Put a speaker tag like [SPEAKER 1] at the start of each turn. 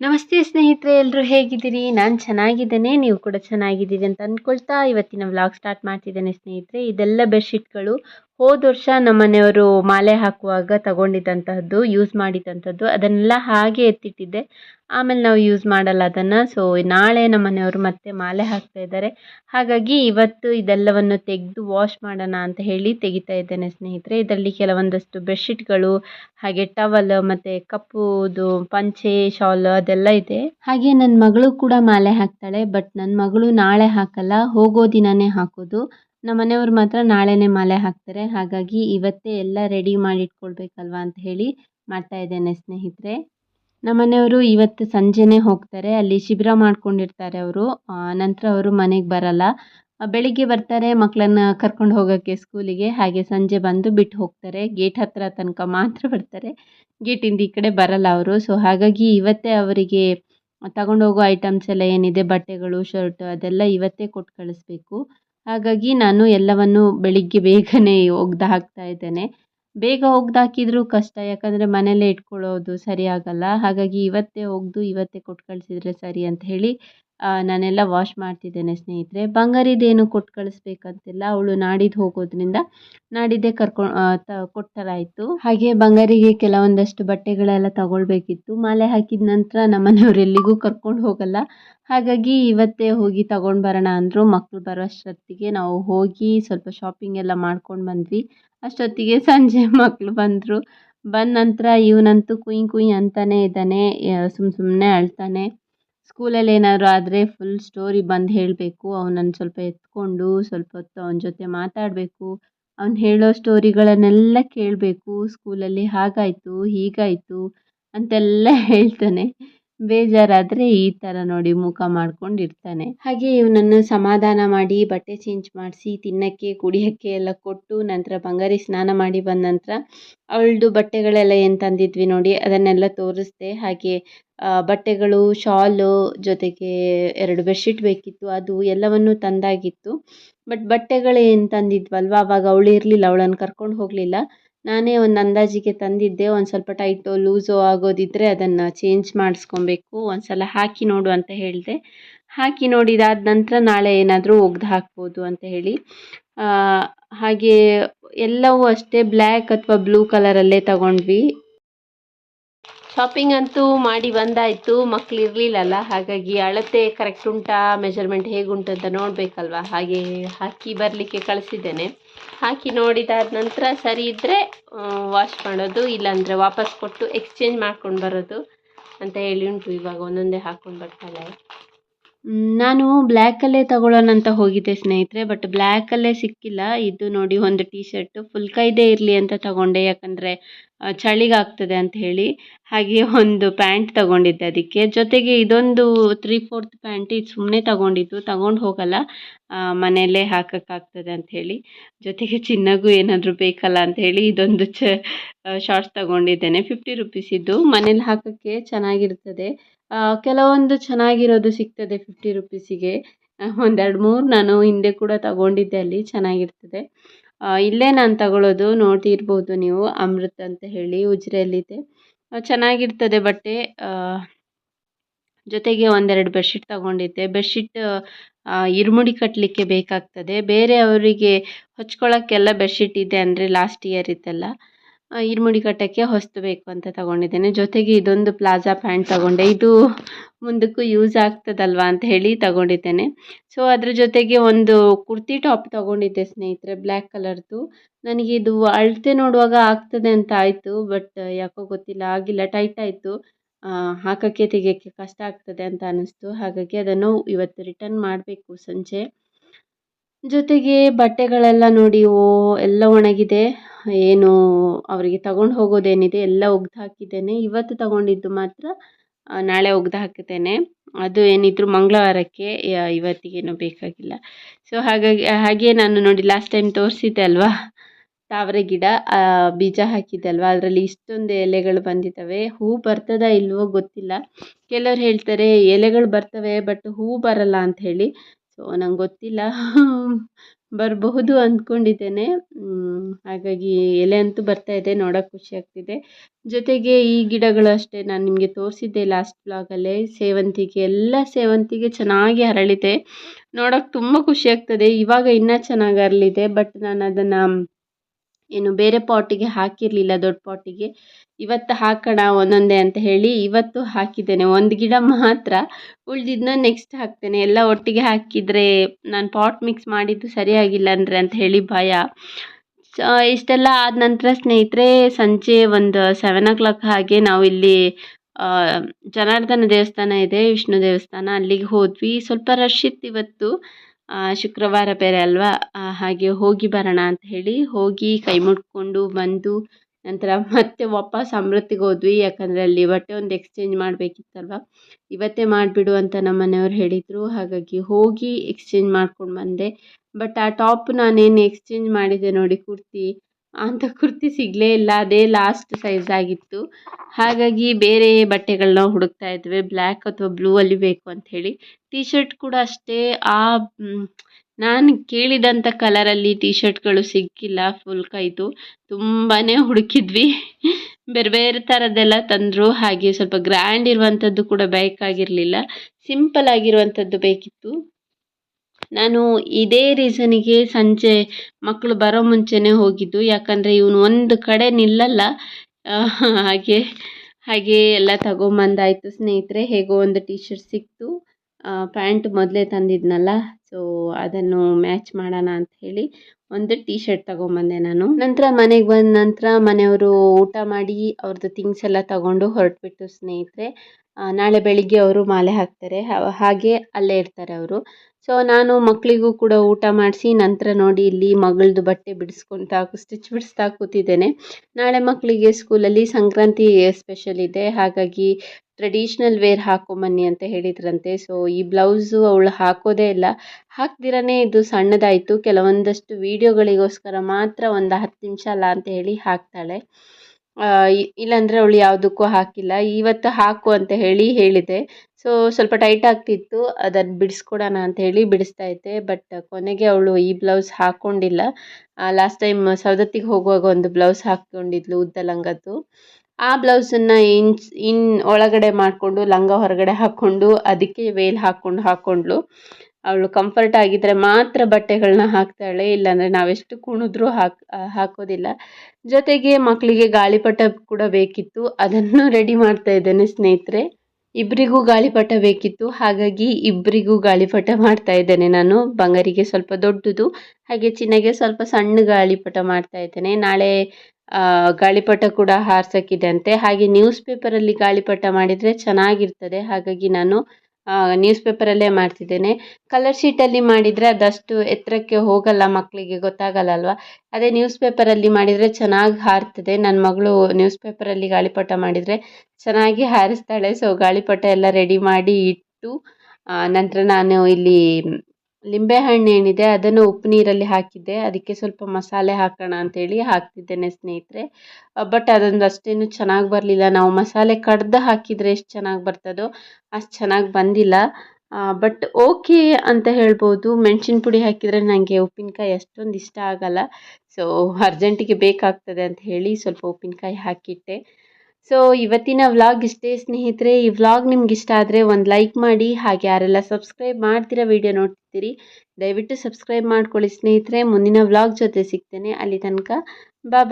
[SPEAKER 1] ನಮಸ್ತೆ ಸ್ನೇಹಿತರೆ ಎಲ್ಲರೂ ಹೇಗಿದ್ದೀರಿ? ನಾನು ಚೆನ್ನಾಗಿದ್ದೇನೆ, ನೀವು ಕೂಡ ಚೆನ್ನಾಗಿದ್ದೀರಿ ಅಂತ ಅಂದ್ಕೊಳ್ತಾ ಇವತ್ತಿನ ವ್ಲಾಗ್ ಸ್ಟಾರ್ಟ್ ಮಾಡ್ತಿದ್ದೇನೆ ಸ್ನೇಹಿತರೆ. ಇದೆಲ್ಲ ಬೆಡ್ಶೀಟ್ಗಳು ಹೋದ ವರ್ಷ ನಮ್ಮ ಮನೆಯವರು ಮಾಲೆ ಹಾಕುವಾಗ ತಗೊಂಡಿದ್ದಂತಹದ್ದು, ಯೂಸ್ ಮಾಡಿದಂಥದ್ದು ಅದನ್ನೆಲ್ಲ ಹಾಗೆ ಎತ್ತಿಟ್ಟಿದ್ದೆ. ಆಮೇಲೆ ನಾವು ಯೂಸ್ ಮಾಡಲ್ಲ ಅದನ್ನು. ಸೊ ನಾಳೆ ನಮ್ಮ ಮನೆಯವರು ಮತ್ತೆ ಮಾಲೆ ಹಾಕ್ತಾ ಇದ್ದಾರೆ ಹಾಗಾಗಿ ಇವತ್ತು ಇದೆಲ್ಲವನ್ನು ತೆಗೆದು ವಾಶ್ ಮಾಡೋಣ ಅಂತ ಹೇಳಿ ತೆಗಿತಾ ಇದ್ದೇನೆ ಸ್ನೇಹಿತರೆ. ಇದರಲ್ಲಿ ಕೆಲವೊಂದಷ್ಟು ಬೆಡ್ಶೀಟ್ಗಳು ಹಾಗೆ ಟವಲ್ ಮತ್ತು ಕಪ್ಪುದು ಪಂಚೆ ಶಾಲ್ ಅದೆಲ್ಲ ಇದೆ. ಹಾಗೆ ನನ್ನ ಮಗಳು ಕೂಡ ಮಾಲೆ ಹಾಕ್ತಾಳೆ ಬಟ್ ನನ್ನ ಮಗಳು ನಾಳೆ ಹಾಕಲ್ಲ. ಹೋಗೋ ದಿನನೇ ಹಾಕೋದು. ನಮ್ಮ ಮನೆಯವ್ರು ಮಾತ್ರ ನಾಳೆನೇ ಮಾಲೆ ಹಾಕ್ತಾರೆ. ಹಾಗಾಗಿ ಇವತ್ತೇ ಎಲ್ಲ ರೆಡಿ ಮಾಡಿ ಇಟ್ಕೊಳ್ಬೇಕಲ್ವಾ ಅಂತ ಹೇಳಿ ಮಾಡ್ತಾ ಇದ್ದೇನೆ ಸ್ನೇಹಿತರೆ. ನಮ್ಮ ಮನೆಯವರು ಇವತ್ತು ಸಂಜೆನೇ ಹೋಗ್ತಾರೆ. ಅಲ್ಲಿ ಶಿಬಿರ ಮಾಡ್ಕೊಂಡಿರ್ತಾರೆ ಅವರು. ನಂತರ ಅವರು ಮನೆಗೆ ಬರಲ್ಲ. ಬೆಳಿಗ್ಗೆ ಬರ್ತಾರೆ, ಮಕ್ಕಳನ್ನ ಕರ್ಕೊಂಡು ಹೋಗೋಕ್ಕೆ ಸ್ಕೂಲಿಗೆ. ಹಾಗೆ ಸಂಜೆ ಬಂದು ಬಿಟ್ಟು ಹೋಗ್ತಾರೆ. ಗೇಟ್ ಹತ್ರ ತನಕ ಮಾತ್ರ ಬರ್ತಾರೆ. ಗೇಟಿಂದ ಈ ಕಡೆ ಬರಲ್ಲ ಅವರು. ಸೊ ಹಾಗಾಗಿ ಇವತ್ತೇ ಅವರಿಗೆ ತಗೊಂಡೋಗೋ ಐಟಮ್ಸ್ ಎಲ್ಲ ಏನಿದೆ, ಬಟ್ಟೆಗಳು ಶರ್ಟ್ ಅದೆಲ್ಲ ಇವತ್ತೇ ಕೊಟ್ಟು ಕಳಿಸ್ಬೇಕು. ಹಾಗಾಗಿ ನಾನು ಎಲ್ಲವನ್ನು ಬೆಳಿಗ್ಗೆ ಬೇಗನೆ ಒಗ್ದು ಹಾಕ್ತಾ ಇದ್ದೇನೆ. ಬೇಗ ಒಗ್ದು ಹಾಕಿದರೂ ಕಷ್ಟ, ಯಾಕಂದರೆ ಮನೆಯಲ್ಲೇ ಇಟ್ಕೊಳ್ಳೋದು ಸರಿ ಆಗಲ್ಲ. ಹಾಗಾಗಿ ಇವತ್ತೇ ಒಗೆದು ಇವತ್ತೇ ಕೊಟ್ಟು ಕಳಿಸಿದ್ರೆ ಸರಿ ಅಂತ ಹೇಳಿ ನಾನೆಲ್ಲ ವಾಶ್ ಮಾಡ್ತಿದ್ದೇನೆ ಸ್ನೇಹಿತರೆ. ಬಂಗಾರಿದೇನು ಕೊಟ್ಟು ಕಳಿಸ್ಬೇಕಂತಿಲ್ಲ. ಅವಳು ನಾಡಿದ್ದು ಹೋಗೋದ್ರಿಂದ ನಾಡಿದ್ದೇ ಕರ್ಕೊಂಡು ತ, ಕೊಟ್ಟರಾಯಿತು. ಹಾಗೆ ಬಂಗಾರಿಗೆ ಕೆಲವೊಂದಷ್ಟು ಬಟ್ಟೆಗಳೆಲ್ಲ ತಗೊಳ್ಬೇಕಿತ್ತು. ಮಾಲೆ ಹಾಕಿದ ನಂತರ ನಮ್ಮ ಮನೆಯವ್ರು ಎಲ್ಲಿಗೂ ಕರ್ಕೊಂಡು ಹೋಗಲ್ಲ. ಹಾಗಾಗಿ ಇವತ್ತೇ ಹೋಗಿ ತಗೊಂಡು ಬರೋಣ ಅಂದರು. ಮಕ್ಕಳು ಬರೋ ಅಷ್ಟೊತ್ತಿಗೆ ನಾವು ಹೋಗಿ ಸ್ವಲ್ಪ ಶಾಪಿಂಗ್ ಎಲ್ಲ ಮಾಡ್ಕೊಂಡು ಬಂದ್ವಿ. ಅಷ್ಟೊತ್ತಿಗೆ ಸಂಜೆ ಮಕ್ಕಳು ಬಂದರು. ಬಂದ ನಂತರ ಇವನಂತೂ ಕುಯ್ ಕುಯ್ ಅಂತಾನೆ ಇದ್ದಾನೆ ಸುಮ್ಮ ಸುಮ್ಮನೆ ಅಳ್ತಾನೆ. ಸ್ಕೂಲಲ್ಲಿ ಏನಾದ್ರು ಆದರೆ ಫುಲ್ ಸ್ಟೋರಿ ಬಂದು ಹೇಳಬೇಕು. ಅವನನ್ನು ಸ್ವಲ್ಪ ಎತ್ಕೊಂಡು, ಸ್ವಲ್ಪ ಹೊತ್ತು ಅವನ ಜೊತೆ ಮಾತಾಡಬೇಕು. ಅವ್ನು ಹೇಳೋ ಸ್ಟೋರಿಗಳನ್ನೆಲ್ಲ ಕೇಳಬೇಕು. ಸ್ಕೂಲಲ್ಲಿ ಹಾಗಾಯಿತು, ಹೀಗಾಯಿತು ಅಂತೆಲ್ಲ ಹೇಳ್ತಾನೆ. ಬೇಜಾರಾದರೆ ಈ ಥರ ನೋಡಿ ಮುಖ ಮಾಡ್ಕೊಂಡು ಇರ್ತಾನೆ ಹಾಗೆ ಇವನನ್ನು ಸಮಾಧಾನ ಮಾಡಿ ಬಟ್ಟೆ ಚೇಂಜ್ ಮಾಡಿಸಿ, ತಿನ್ನಕ್ಕೆ, ಕುಡಿಯೋಕ್ಕೆ ಎಲ್ಲ ಕೊಟ್ಟು ನಂತರ ಬಂಗಾರಿ ಸ್ನಾನ ಮಾಡಿ ಬಂದ ನಂತರ ಅವಳದು ಬಟ್ಟೆಗಳೆಲ್ಲ ಏನು ತಂದಿದ್ವಿ ನೋಡಿ, ಅದನ್ನೆಲ್ಲ ತೋರಿಸ್ದೆ. ಹಾಗೆ ಬಟ್ಟೆಗಳು, ಶಾಲು ಜೊತೆಗೆ ಎರಡು ಬೆಡ್ಶೀಟ್ ಬೇಕಿತ್ತು, ಅದು ಎಲ್ಲವನ್ನು ತಂದಾಗಿತ್ತು. ಬಟ್ ಬಟ್ಟೆಗಳು ಏನು ತಂದಿದ್ವಲ್ವ? ಅವಾಗ ಅವಳು ಇರಲಿಲ್ಲ ಅವಳನ್ನು ಕರ್ಕೊಂಡು ಹೋಗಲಿಲ್ಲ. ನಾನೇ ಒಂದು ಅಂದಾಜಿಗೆ ತಂದಿದ್ದೆ, ಒಂದು ಸ್ವಲ್ಪ ಟೈಟೋ ಲೂಸು ಆಗೋದಿದ್ದರೆ ಅದನ್ನು ಚೇಂಜ್ ಮಾಡಿಸ್ಕೊಬೇಕು ಒಂದು ಸಲ ಹಾಕಿ ನೋಡು ಅಂತ ಹೇಳಿದೆ. ಹಾಕಿ ನೋಡಿದಾದ ನಂತರ ನಾಳೆ ಏನಾದರೂ ಒಗ್ದು ಹಾಕ್ಬೋದು ಅಂತ ಹೇಳಿ. ಹಾಗೆ ಎಲ್ಲವೂ ಅಷ್ಟೇ ಬ್ಲ್ಯಾಕ್ ಅಥವಾ ಬ್ಲೂ ಕಲರಲ್ಲೇ ತಗೊಂಡ್ವಿ. ಶಾಪಿಂಗ್ ಅಂತೂ ಮಾಡಿ ಬಂದಾಯಿತು, ಮಕ್ಳು ಇರಲಿಲ್ಲಲ್ಲ, ಹಾಗಾಗಿ ಅಳತೆ ಕರೆಕ್ಟ್ ಉಂಟಾ ಮೆಜರ್ಮೆಂಟ್ ಹೇಗುಂಟು ಅಂತ ನೋಡಬೇಕಲ್ವ? ಹಾಗೆ ಹಾಕಿ ಬರಲಿಕ್ಕೆ ಕಳಿಸಿದ್ದೇನೆ. ಹಾಕಿ ನೋಡಿದಾದ ನಂತರ ಸರಿ ಇದ್ದರೆ ವಾಶ್ ಮಾಡೋದು, ಇಲ್ಲಾಂದರೆ ವಾಪಸ್ ಕೊಟ್ಟು ಎಕ್ಸ್ಚೇಂಜ್ ಮಾಡ್ಕೊಂಡು ಬರೋದು ಅಂತ ಹೇಳಿ ಉಂಟು ಇವಾಗ ಒಂದೊಂದೇ ಹಾಕ್ಕೊಂಡು ಬರ್ತಾಳೆ ನಾನು ಬ್ಲ್ಯಾಕಲ್ಲೇ ತಗೊಳ್ಳೋಣ ಅಂತ ಹೋಗಿದ್ದೆ ಸ್ನೇಹಿತರೆ ಬಟ್ ಬ್ಲ್ಯಾಕಲ್ಲೇ ಸಿಕ್ಕಿಲ್ಲ. ಇದು ನೋಡಿ ಒಂದು ಟೀ ಶರ್ಟು ಫುಲ್ ಕೈದೇ ಇರಲಿ ಅಂತ ತಗೊಂಡೆ. ಯಾಕಂದರೆ ಚಳಿಗಾಗ್ತದೆ ಅಂತ ಹೇಳಿ ಹಾಗೆ ಒಂದು ಪ್ಯಾಂಟ್ ತಗೊಂಡಿದ್ದೆ ಅದಕ್ಕೆ. ಜೊತೆಗೆ ಇದೊಂದು ತ್ರೀ ಫೋರ್ತ್ ಪ್ಯಾಂಟ್ ಇದು ಸುಮ್ಮನೆ ತಗೊಂಡಿದ್ದು. ತಗೊಂಡು ಹೋಗಲ್ಲ. ಮನೆಯಲ್ಲೇ ಹಾಕೋಕ್ಕಾಗ್ತದೆ ಅಂತ ಹೇಳಿ. ಜೊತೆಗೆ ಚಿನ್ನಗೂ ಏನಾದರೂ ಬೇಕಲ್ಲ ಅಂತ ಹೇಳಿ ಇದೊಂದು ಚ ಶಾರ್ಟ್ಸ್ ತಗೊಂಡಿದ್ದೇನೆ. ಫಿಫ್ಟಿ ರುಪೀಸಿದ್ದು ಮನೇಲಿ ಹಾಕೋಕ್ಕೆ ಚೆನ್ನಾಗಿರ್ತದೆ. ಕೆಲವೊಂದು ಚೆನ್ನಾಗಿರೋದು ಸಿಗ್ತದೆ ಫಿಫ್ಟಿ ರುಪೀಸಿಗೆ ಒಂದೆರಡು ಮೂರು ನಾನು ಹಿಂದೆ ಕೂಡ ತಗೊಂಡಿದ್ದೆ ಅಲ್ಲಿ ಚೆನ್ನಾಗಿರ್ತದೆ. ಇಲ್ಲೇ ನಾನು ತಗೊಳ್ಳೋದು ನೋಡ್ತಿರ್ಬೋದು ನೀವು ಅಮೃತ್ ಅಂತ ಹೇಳಿ ಉಜಿರೆಯಲ್ಲಿದೆ ಚೆನ್ನಾಗಿರ್ತದೆ ಬಟ್ಟೆ. ಜೊತೆಗೆ ಒಂದೆರಡು ಬೆಡ್ಶೀಟ್ ತಗೊಂಡಿದ್ದೆ. ಬೆಡ್ಶೀಟ್ ಇರುಮುಡಿ ಕಟ್ಟಲಿಕ್ಕೆ ಬೇಕಾಗ್ತದೆ. ಬೇರೆಯವರಿಗೆ ಹೊಚ್ಕೊಳ್ಳೋಕ್ಕೆಲ್ಲ ಬೆಡ್ಶೀಟ್ ಇದೆ ಅಂದರೆ ಲಾಸ್ಟ್ ಇಯರ್ ಇದ್ದೆಲ್ಲ ಆ, ಇರುಮುಡಿ ಕಟ್ಟೋಕ್ಕೆ ಹೊಸ್ತು ಬೇಕು ಅಂತ ತಗೊಂಡಿದ್ದೇನೆ. ಜೊತೆಗೆ ಇದೊಂದು ಪ್ಲಾಜಾ ಪ್ಯಾಂಟ್ ತಗೊಂಡೆ. ಇದು ಮುಂದಕ್ಕೂ ಯೂಸ್ ಆಗ್ತದಲ್ವ ಅಂತ ಹೇಳಿ ತಗೊಂಡಿದ್ದೇನೆ. ಸೊ ಅದ್ರ ಜೊತೆಗೆ ಒಂದು ಕುರ್ತಿ ಟಾಪ್ ತಗೊಂಡಿದ್ದೆ ಸ್ನೇಹಿತರೆ, ಬ್ಲ್ಯಾಕ್ ಕಲರ್ದು. ನನಗೆ ಇದು ಅಳತೆ ನೋಡುವಾಗ ಆಗ್ತದೆ ಅಂತ ಆಯಿತು, ಬಟ್ ಯಾಕೋ ಗೊತ್ತಿಲ್ಲ, ಆಗಿಲ್ಲ, ಟೈಟ್ ಆಯಿತು. ಹಾಕೋಕ್ಕೆ, ತೆಗಿಯೋಕ್ಕೆ ಕಷ್ಟ ಆಗ್ತದೆ ಅಂತ ಅನ್ನಿಸ್ತು ಹಾಗಾಗಿ ಅದನ್ನು ಇವತ್ತು ರಿಟರ್ನ್ ಮಾಡಬೇಕು ಸಂಜೆ. ಜೊತೆಗೆ ಬಟ್ಟೆಗಳೆಲ್ಲ ನೋಡಿ, ಓ, ಎಲ್ಲ ಒಣಗಿದೆ. ಏನು, ಅವರಿಗೆ ತಗೊಂಡು ಹೋಗೋದೇನಿದೆ, ಎಲ್ಲ ಒಗ್ದು ಹಾಕಿದ್ದೇನೆ ಇವತ್ತು ತಗೊಂಡಿದ್ದು ಮಾತ್ರ ನಾಳೆ ಒಗ್ದು ಹಾಕ್ತೇನೆ ಅದು ಏನಿದ್ರು ಮಂಗಳವಾರಕ್ಕೆ ಇವತ್ತಿಗೇನು ಬೇಕಾಗಿಲ್ಲ. ಸೊ ಹಾಗಾಗಿ, ಹಾಗೆ ನಾನು ನೋಡಿ ಲಾಸ್ಟ್ ಟೈಮ್ ತೋರಿಸಿದ್ದೆ ಅಲ್ವಾ? ತಾವರೆ ಗಿಡ ಬೀಜ ಹಾಕಿದ್ದೆ ಅಲ್ವಾ? ಅದರಲ್ಲಿ ಇಷ್ಟೊಂದು ಎಲೆಗಳು ಬಂದಿದ್ದಾವೆ. ಹೂ ಬರ್ತದಾ ಇಲ್ವೋ ಗೊತ್ತಿಲ್ಲ. ಕೆಲವ್ರು ಹೇಳ್ತಾರೆ, ಎಲೆಗಳು ಬರ್ತವೆ ಬಟ್ ಹೂ ಬರಲ್ಲ ಅಂತ ಹೇಳಿ ಸೊ, ನಂಗೆ ಗೊತ್ತಿಲ್ಲ. ಬರಬಹುದು ಅಂದ್ಕೊಂಡಿದ್ದೇನೆ ಹಾಗಾಗಿ ಎಲೆ ಅಂತೂ ಬರ್ತಾ ಇದೆ, ನೋಡೋಕೆ ಖುಷಿ ಆಗ್ತಿದೆ. ಜೊತೆಗೆ ಈ ಗಿಡಗಳು ಅಷ್ಟೇ, ನಾನು ನಿಮಗೆ ತೋರಿಸಿದ್ದೆ ಲಾಸ್ಟ್ ಬ್ಲಾಗಲ್ಲೇ ಸೇವಂತಿಗೆ, ಎಲ್ಲ ಸೇವಂತಿಗೆ ಚೆನ್ನಾಗಿ ಅರಳಿದೆ. ನೋಡೋಕೆ ತುಂಬ ಖುಷಿ ಆಗ್ತದೆ. ಇವಾಗ ಇನ್ನೂ ಚೆನ್ನಾಗಿ ಅರಳಿದೆ ಬಟ್ ನಾನು ಅದನ್ನು ಏನು ಬೇರೆ ಪಾಟಿಗೆ ಹಾಕಿರಲಿಲ್ಲ, ದೊಡ್ಡ ಪಾಟಿಗೆ. ಇವತ್ತು ಹಾಕೋಣ ಒಂದೊಂದೇ ಅಂತ ಹೇಳಿ ಇವತ್ತು ಹಾಕಿದ್ದೇನೆ. ಒಂದು ಗಿಡ ಮಾತ್ರ ಉಳಿದಿದ್ದನ್ನ ನೆಕ್ಸ್ಟ್ ಹಾಕ್ತೇನೆ. ಎಲ್ಲ ಒಟ್ಟಿಗೆ ಹಾಕಿದರೆ ನಾನು ಪಾಟ್ ಮಿಕ್ಸ್ ಮಾಡಿದ್ದು ಸರಿಯಾಗಿಲ್ಲ ಅಂದರೆ ಅಂತ ಹೇಳಿ ಭಯ. ಇಷ್ಟೆಲ್ಲ ಆದ ನಂತರ ಸ್ನೇಹಿತರೆ, ಸಂಜೆ ಒಂದು ಸೆವೆನ್ ಓ ಕ್ಲಾಕ್ ಹಾಗೆ ನಾವು ಇಲ್ಲಿ ಜನಾರ್ದನ ದೇವಸ್ಥಾನ ಇದೆ, ವಿಷ್ಣು ದೇವಸ್ಥಾನ. ಅಲ್ಲಿಗೆ ಹೋದ್ವಿ. ಸ್ವಲ್ಪ ರಶ್ ಇತ್ತು ಇವತ್ತು. ಶುಕ್ರವಾರ ಬೇರೆ ಅಲ್ವಾ? ಹಾಗೆ ಹೋಗಿ ಬರೋಣ ಅಂತ ಹೇಳಿ ಹೋಗಿ ಕೈ ಮುಟ್ಕೊಂಡು ಬಂದು ನಂತರ ಮತ್ತೆ ವಾಪಸ್ ಅಮೃತಿಗೆ ಹೋದ್ವಿ. ಯಾಕಂದರೆ ಅಲ್ಲಿ ಬಟ್ಟೆ ಒಂದು ಎಕ್ಸ್ಚೇಂಜ್ ಮಾಡಬೇಕಿತ್ತಲ್ವ? ಇವತ್ತೇ ಮಾಡಿಬಿಡು ಅಂತ ನಮ್ಮ ಮನೆಯವ್ರು ಹೇಳಿದರು. ಹಾಗಾಗಿ ಹೋಗಿ ಎಕ್ಸ್ಚೇಂಜ್ ಮಾಡ್ಕೊಂಡು ಬಂದೆ. ಬಟ್ ಆ ಟಾಪ್ ನಾನೇನು ಎಕ್ಸ್ಚೇಂಜ್ ಮಾಡಿದೆ ನೋಡಿ, ಕುರ್ತಿ ಅಂಥ ಕುರ್ತಿ ಸಿಗಲೇ ಇಲ್ಲ. ಅದೇ ಲಾಸ್ಟ್ ಸೈಜ್ ಆಗಿತ್ತು. ಹಾಗಾಗಿ ಬೇರೆ ಬಟ್ಟೆಗಳನ್ನ ಹುಡುಕ್ತಾ ಇದ್ವಿ. ಬ್ಲ್ಯಾಕ್ ಅಥವಾ ಬ್ಲೂ ಅಲ್ಲಿ ಬೇಕು ಅಂತ ಹೇಳಿ. ಟಿ ಶರ್ಟ್ ಕೂಡ ಅಷ್ಟೇ. ಆ ನಾನು ಕೇಳಿದಂಥ ಕಲರಲ್ಲಿ ಟಿ ಶರ್ಟ್ಗಳು ಸಿಕ್ಕಿಲ್ಲ ಫುಲ್ ಕೈದು. ತುಂಬಾ ಹುಡುಕಿದ್ವಿ. ಬೇರೆ ಬೇರೆ ಥರದ್ದೆಲ್ಲ ತಂದರು. ಹಾಗೆ ಸ್ವಲ್ಪ ಗ್ರ್ಯಾಂಡ್ ಇರುವಂಥದ್ದು ಕೂಡ ಬೇಕಾಗಿರಲಿಲ್ಲ. ಸಿಂಪಲ್ ಆಗಿರುವಂಥದ್ದು ಬೇಕಿತ್ತು. ನಾನು ಇದೇ ರೀಸನಿಗೆ ಸಂಜೆ ಮಕ್ಕಳು ಬರೋ ಮುಂಚೆನೇ ಹೋಗಿದ್ದು. ಯಾಕಂದರೆ ಇವನು ಒಂದು ಕಡೆ ನಿಲ್ಲಲ್ಲ. ಹಾಗೆ ಹಾಗೆ ಎಲ್ಲ ತಗೊಂಬಂದಾಯಿತು ಸ್ನೇಹಿತರೆ. ಹೇಗೋ ಒಂದು ಟಿ ಶರ್ಟ್ ಸಿಕ್ತು ಪ್ಯಾಂಟ್ ಮೊದಲೇ ತಂದಿದ್ನಲ್ಲ. ಸೊ ಅದನ್ನು ಮ್ಯಾಚ್ ಮಾಡೋಣ ಅಂತ ಹೇಳಿ ಒಂದು ಟೀ ಶರ್ಟ್ ತಗೊಂಬಂದೆ ನಾನು. ನಂತರ ಮನೆಗೆ ಬಂದ ನಂತರ ಮನೆಯವರು ಊಟ ಮಾಡಿ ಅವ್ರದ್ದು ಥಿಂಗ್ಸ್ ಎಲ್ಲ ತಗೊಂಡು ಹೊರಟ್ಬಿಟ್ಟು ಸ್ನೇಹಿತರೆ. ನಾಳೆ ಬೆಳಿಗ್ಗೆ ಅವರು ಮಾಲೆ ಹಾಕ್ತಾರೆ. ಹಾಗೆ ಅಲ್ಲೇ ಇರ್ತಾರೆ ಅವರು. ಸೊ ನಾನು ಮಕ್ಕಳಿಗೂ ಕೂಡ ಊಟ ಮಾಡಿಸಿ ನಂತರ ನೋಡಿ ಇಲ್ಲಿ ಮಗಳದ್ದು ಬಟ್ಟೆ ಬಿಡಿಸ್ಕೊತಾ ಸ್ಟಿಚ್ ಬಿಡಿಸ್ತಾ ಕೂತಿದ್ದೇನೆ. ನಾಳೆ ಮಕ್ಕಳಿಗೆ ಸ್ಕೂಲಲ್ಲಿ ಸಂಕ್ರಾಂತಿ ಸ್ಪೆಷಲ್ ಇದೆ. ಹಾಗಾಗಿ ಟ್ರೆಡಿಷ್ನಲ್ ವೇರ್ ಹಾಕೊಂಬನ್ನಿ ಅಂತ ಹೇಳಿದ್ರಂತೆ. ಸೊ ಈ ಬ್ಲೌಸು ಅವಳು ಹಾಕೋದೇ ಇಲ್ಲ. ಹಾಕ್ದಿರನೇ ಇದು ಸಣ್ಣದಾಯಿತು. ಕೆಲವೊಂದಷ್ಟು ವೀಡಿಯೋಗಳಿಗೋಸ್ಕರ ಮಾತ್ರ ಒಂದು ಹತ್ತು ನಿಮಿಷ ಅಲ್ಲ ಅಂತ ಹೇಳಿ ಹಾಕ್ತಾಳೆ. ಇಲ್ಲಾಂದರೆ ಅವಳು ಯಾವುದಕ್ಕೂ ಹಾಕಿಲ್ಲ. ಇವತ್ತು ಹಾಕು ಅಂತ ಹೇಳಿ ಹೇಳಿದೆ. ಸೊ ಸ್ವಲ್ಪ ಟೈಟ್ ಆಗ್ತಿತ್ತು. ಅದನ್ನು ಬಿಡಿಸ್ಕೊಡೋಣ ಅಂತ ಹೇಳಿ ಬಿಡಿಸ್ತಾ ಇದ್ದೆ. ಬಟ್ ಕೊನೆಗೆ ಅವಳು ಈ ಬ್ಲೌಸ್ ಹಾಕ್ಕೊಂಡಿಲ್ಲ ಲಾಸ್ಟ್ ಟೈಮ್ ಸೌದತ್ತಿಗೆ ಹೋಗುವಾಗ ಒಂದು ಬ್ಲೌಸ್ ಹಾಕ್ಕೊಂಡಿದ್ಲು ಉದ್ದ ಲಂಗದ್ದು ಆ ಬ್ಲೌಸನ್ನು ಇಂಚ್ ಇನ್ ಒಳಗಡೆ ಮಾಡಿಕೊಂಡು ಲಂಗ ಹೊರಗಡೆ ಹಾಕ್ಕೊಂಡು ಅದಕ್ಕೆ ವೇಲ್ ಹಾಕ್ಕೊಂಡು ಹಾಕ್ಕೊಂಡ್ಳು ಅವಳು ಕಂಫರ್ಟ್ ಆಗಿದ್ದರೆ ಮಾತ್ರ ಬಟ್ಟೆಗಳನ್ನ ಹಾಕ್ತಾಳೆ. ಇಲ್ಲಾಂದರೆ ನಾವೆಷ್ಟು ಕುಣಿದ್ರೂ ಹಾಕ್, ಹಾಕೋದಿಲ್ಲ. ಜೊತೆಗೆ ಮಕ್ಕಳಿಗೆ ಗಾಳಿಪಟ ಕೂಡ ಬೇಕಿತ್ತು. ಅದನ್ನು ರೆಡಿ ಮಾಡ್ತಾ ಇದ್ದೇನೆ ಸ್ನೇಹಿತರೆ. ಇಬ್ಬರಿಗೂ ಗಾಳಿಪಟ ಬೇಕಿತ್ತು. ಹಾಗಾಗಿ ಇಬ್ಬರಿಗೂ ಗಾಳಿಪಟ ಮಾಡ್ತಾ ಇದ್ದೇನೆ ನಾನು. ಬಂಗಾರಿಗೆ ಸ್ವಲ್ಪ ದೊಡ್ಡದು, ಹಾಗೆ ಚಿನ್ನಗೆ ಸ್ವಲ್ಪ ಸಣ್ಣ ಗಾಳಿಪಟ ಮಾಡ್ತಾ ಇದ್ದೇನೆ. ನಾಳೆ ಗಾಳಿಪಟ ಕೂಡ ಹಾರ್ಸಕ್ಕಿದೆ ಅಂತೆ. ಹಾಗೆ ನ್ಯೂಸ್ ಪೇಪರಲ್ಲಿ ಗಾಳಿಪಟ ಮಾಡಿದರೆ ಚೆನ್ನಾಗಿರ್ತದೆ. ಹಾಗಾಗಿ ನಾನು ನ್ಯೂಸ್ ಪೇಪರಲ್ಲೇ ಮಾಡ್ತಿದ್ದೇನೆ. ಕಲರ್ ಶೀಟಲ್ಲಿ ಮಾಡಿದರೆ ಅದಷ್ಟು ಎತ್ತರಕ್ಕೆ ಹೋಗಲ್ಲ ಮಕ್ಕಳಿಗೆ ಗೊತ್ತಾಗಲ್ಲ ಅಲ್ವಾ ಅದೇ ನ್ಯೂಸ್ ಪೇಪರಲ್ಲಿ ಮಾಡಿದರೆ ಚೆನ್ನಾಗಿ ಹಾರ್ತದೆ. ನನ್ನ ಮಗಳು ನ್ಯೂಸ್ ಪೇಪರಲ್ಲಿ ಗಾಳಿಪಟ ಮಾಡಿದರೆ ಚೆನ್ನಾಗಿ ಹಾರಿಸ್ತಾಳೆ. ಸೊ ಗಾಳಿಪಟ ಎಲ್ಲ ರೆಡಿ ಮಾಡಿ ಇಟ್ಟು ನಂತರ ನಾನು ಇಲ್ಲಿ ಲಿಂಬೆಹಣ್ಣು ಏನಿದೆ ಅದನ್ನು ಉಪ್ಪು ನೀರಲ್ಲಿ ಹಾಕಿದ್ದೆ. ಅದಕ್ಕೆ ಸ್ವಲ್ಪ ಮಸಾಲೆ ಹಾಕೋಣ ಅಂತೇಳಿ ಹಾಕ್ತಿದ್ದೇನೆ ಸ್ನೇಹಿತರೆ. ಬಟ್ ಅದೊಂದು ಅಷ್ಟೇನು ಚೆನ್ನಾಗಿ ಬರಲಿಲ್ಲ. ನಾವು ಮಸಾಲೆ ಕಡ್ದು ಹಾಕಿದರೆ ಎಷ್ಟು ಚೆನ್ನಾಗಿ ಬರ್ತದೋ ಅಷ್ಟು ಚೆನ್ನಾಗಿ ಬಂದಿಲ್ಲ. ಬಟ್ ಓಕೆ ಅಂತ ಹೇಳ್ಬೋದು. ಮೆಣಸಿನ ಪುಡಿ ಹಾಕಿದರೆ ನನಗೆ ಉಪ್ಪಿನಕಾಯಿ ಅಷ್ಟೊಂದು ಇಷ್ಟ ಆಗಲ್ಲ. ಸೊ ಅರ್ಜೆಂಟಿಗೆ ಬೇಕಾಗ್ತದೆ ಅಂತ ಹೇಳಿ ಸ್ವಲ್ಪ ಉಪ್ಪಿನಕಾಯಿ ಹಾಕಿಟ್ಟೆ. ಸೊ ಇವತ್ತಿನ ವ್ಲಾಗ್ ಇಷ್ಟೇ ಸ್ನೇಹಿತರೆ. ಈ ವ್ಲಾಗ್ ನಿಮ್ಗೆ ಇಷ್ಟ ಆದರೆ ಒಂದು ಲೈಕ್ ಮಾಡಿ, ಹಾಗೆ ಯಾರೆಲ್ಲ ಸಬ್ಸ್ಕ್ರೈಬ್ ಮಾಡ್ತೀರಾ ವಿಡಿಯೋ ನೋಡ್ತೀರಿ ದಯವಿಟ್ಟು ಸಬ್ಸ್ಕ್ರೈಬ್ ಮಾಡ್ಕೊಳ್ಳಿ ಸ್ನೇಹಿತರೆ. ಮುಂದಿನ ವ್ಲಾಗ್ ಜೊತೆ ಸಿಗ್ತೇನೆ. ಅಲ್ಲಿ ತನಕ ಬಾ